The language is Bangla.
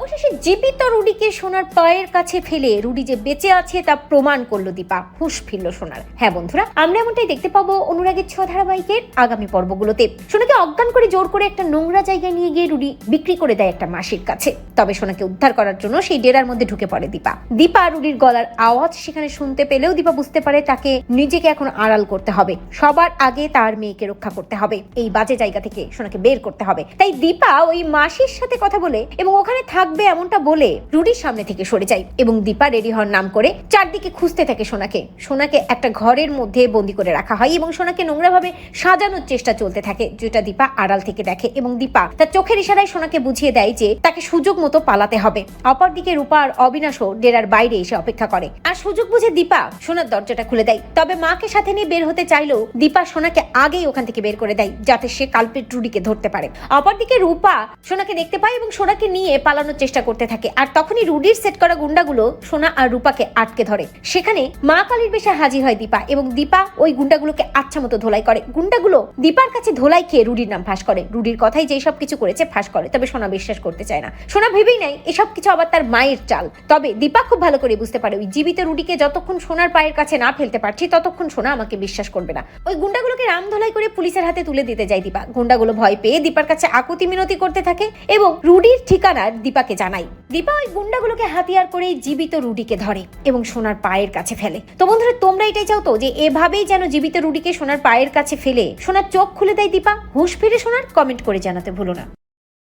অবশেষে জীবিত রুডিকে সোনার পায়ের কাছে ফেলে রুডি যে বেঁচে আছে তা প্রমাণ করল দীপা। হুশ ফিরল সোনার। হ্যাঁ বন্ধুরা, আমরা এমনটাই দেখতে পাবো অনুরাগের ছ ধারাবাহিকের আগামী পর্বগুলোতে। সোনাকে অজ্ঞান করে জোর করে একটা নোংরা জায়গায় নিয়ে গিয়ে রুডি বিক্রি করে দেয় একটা মাসির কাছে। তবে সোনাকে উদ্ধার করার জন্য সেই ডেরার মধ্যে ঢুকে পড়ে দীপা। দীপা রুডির গলার আওয়াজ সেখানে শুনতে পেলেও দীপা বুঝতে পারে তাকে নিজেকে এখন আড়াল করতে হবে। সবার আগে তার মেয়েকে রক্ষা করতে হবে। এই বাজে জায়গা থেকে সোনাকে বের করতে হবে। তাই দীপা ওই মাসির সাথে কথা বলে এবং ওখানে থাকবে এমনটা বলে রুডির সামনে থেকে সরে যায় এবং দীপা রেডি হওয়ার নাম করে চারদিকে খুঁজতে থাকে সোনাকে। সোনাকে একটা ঘরের মধ্যে বন্দি করে রাখা হয় এবং সোনাকে নোংরাভাবে সাজানোর চেষ্টা চলতে থাকে, যেটা দীপা আড়াল থেকে দেখে এবং দীপা তার চোখের ইশারায় সোনাকে বুঝিয়ে দেয় যে তাকে সুযোগ মতো পালাতে হবে। অপরদিকে রূপা আর অবিনাশও ডেরার বাইরে এসে অপেক্ষা করে। আর সুযোগ বুঝে দীপা সোনার দরজাটা খুলে দেয়। তবে মাকে সাথে নিয়ে বের হতে চাইলেও দীপা সোনাকে আগেই ওখান থেকে বের করে দেয়, যাতে সে কালপেট রুডিকে ধরতে পারে। অপরদিকে রূপা সোনাকে দেখতে পায় এবং সোনাকে নিয়ে পালানোর চেষ্টা করতে থাকে। আর তখনই রুডির সেট করা গুন্ডাগুলো সোনা আর রূপাকে আটকে ধরে। সেখানে মা কালীর বেশে হাজির হয় দীপা এবং দীপা ওই গুন্ডাগুলোকে আচ্ছা মতো ধোলাই করে। গুন্ডাগুলো দীপার কাছে ধোলাই খেয়ে রুডির নাম ফাঁস করে। রুডির কথাই যে সব কিছু করেছে ফাঁস করে, তবে সোনা বিশ্বাস করতে চায় না। সোনা ভেবেই নাই এসব কিছু আবার তার মায়ের চাল। তবে দীপা খুব ভালো করে বুঝতে পারে, ওই জীবিত রুডিকে যতক্ষণ সোনার পায়ের কাছে না ফেলতে পারছি, ততক্ষণ সোনা আমাকে বিশ্বাস করবে না। ওই গুন্ডাগুলোকে রাম ধোলাই করে পুলিশের হাতে তুলে দিতে যায় দীপা। গুন্ডাগুলো ভয় পেয়ে দীপার কাছে আকুতি মিনতি করতে থাকে এবং রুডির ঠিকানা দীপাকে জানায় দীপা ওই গুন্ডাগুলোকে হাতিয়ার করে জীবিত রুডিকে ধরে এবং সোনার পায়ের কাছে ফেলে। তো বন্ধুরা, তোমরা এটাই চাও তো যে এভাবেই যেন জীবিত রুডিকে সোনার পায়ের কাছে ফেলে? সোনার চোখ খুলে দেয় দীপা। হুশ ফিরে সোনার, কমেন্ট করে জানাতে ভুলো না।